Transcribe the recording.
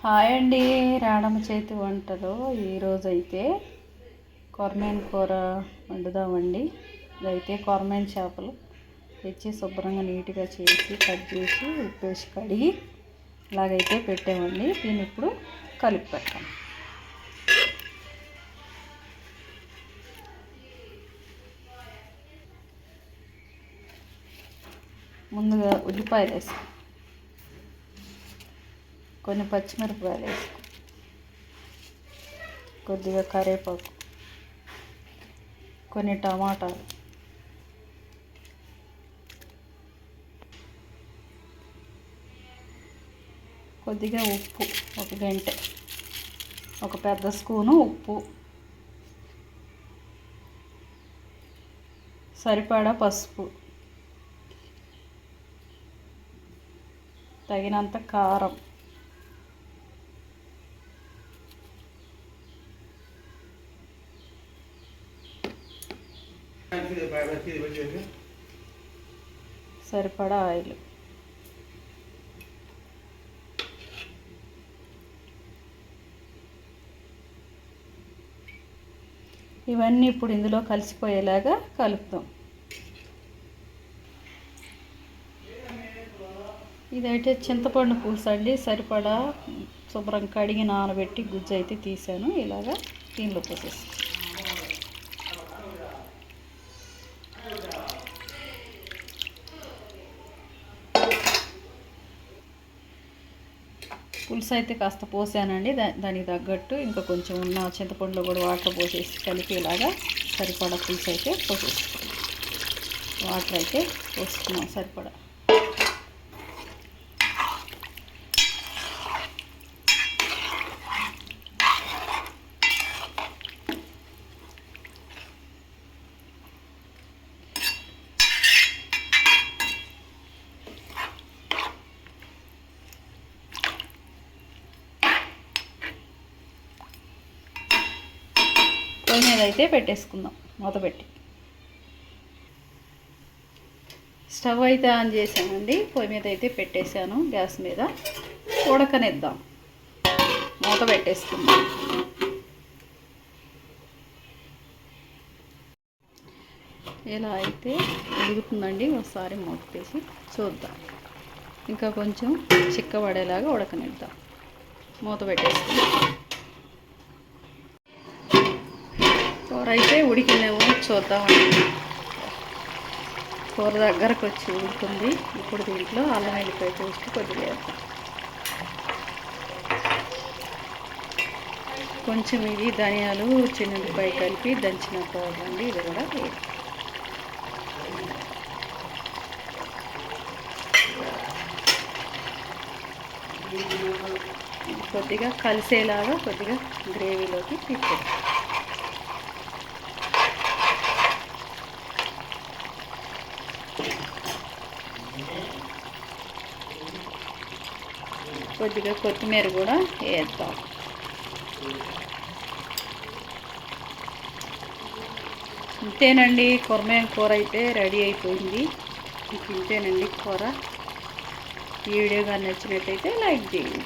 Hi అండి రాడమ్మ చేతి వంటలో ఈరోజు అయితే కొరమేన్ కూర వండుదామండి. ఇదైతే కొరమేన్ చేపలు తెచ్చి శుభ్రంగా నీట్గా చేసి కట్ చేసి ఉప్పు వేసి కడిగి ఇలాగైతే పెట్టామండి. దీన్ని ఇప్పుడు కలిపి పెట్టాం ముందుగా ఉల్లిపాయలు వేసాం కొన్ని పచ్చిమిరపకాయలు వేసుకో. కొద్దిగా కరివేపాకు. కొన్ని టమాటాలు. కొద్దిగా ఉప్పు ఒక గంటె. ఒక పెద్ద స్పూను ఉప్పు. సరిపడా పసుపు. తగినంత కారం. సరిపడా ఆయిల్. ఇవన్నీ ఇప్పుడు ఇందులో కలిసిపోయేలాగా కలుపుతాం. ఇదైతే చింతపండు పులుసు అండి. సరిపడా శుభ్రం కడిగి నానబెట్టి గుజ్జు అయితే తీసాను. ఇలాగా దీనిలో పోసేస్తాను పులుసు అయితే కాస్త పోసానండి. దానికి తగ్గట్టు ఇంకా కొంచెం ఉన్న చింతపండులో కూడా వాటర్ పోసేసి కలిపేలాగా సరిపడా పులుసు అయితే పోసేసుకోండి. వాటర్ అయితే పోసుకున్నాం సరిపడా. పొయ్యి మీద అయితే పెట్టేసుకుందాం మూత పెట్టి. స్టవ్ అయితే ఆన్ చేశానండి పొయ్యి మీద అయితే పెట్టేశాను గ్యాస్ మీద. ఉడకనిద్దాం మూత పెట్టేసుకుందాం. ఇలా అయితే ఉడుకుతుందండి ఒకసారి మూత తీసి చూద్దాం. ఇంకా కొంచెం చిక్కబడేలాగా ఉడకనిద్దాం మూత పెట్టేసుకుందాం. కూర అయితే ఉడికిందేమో చూద్దామండి కూర దగ్గరకు వచ్చి ఉడుకుతుంది ఇప్పుడు దీంట్లో అల్లం వెల్లిపాయ పేస్ట్ కొద్దిగా కొంచెం ఇది ధనియాలు చిన్నపాయ కలిపి దంచిన పౌడర్ అండి ఇది కూడా కొద్దిగా కలిసేలాగా కొద్దిగా గ్రేవీలోకి తీసుకుంటాం కొద్దిగా కొత్తిమీర కూడా వేద్దాం. ఇంతేనండి కొరమేన కూర అయితే రెడీ అయిపోయింది. ఇంతేనండి కూర. ఈ వీడియో కానీ నచ్చినట్టయితే లైక్ చేయండి.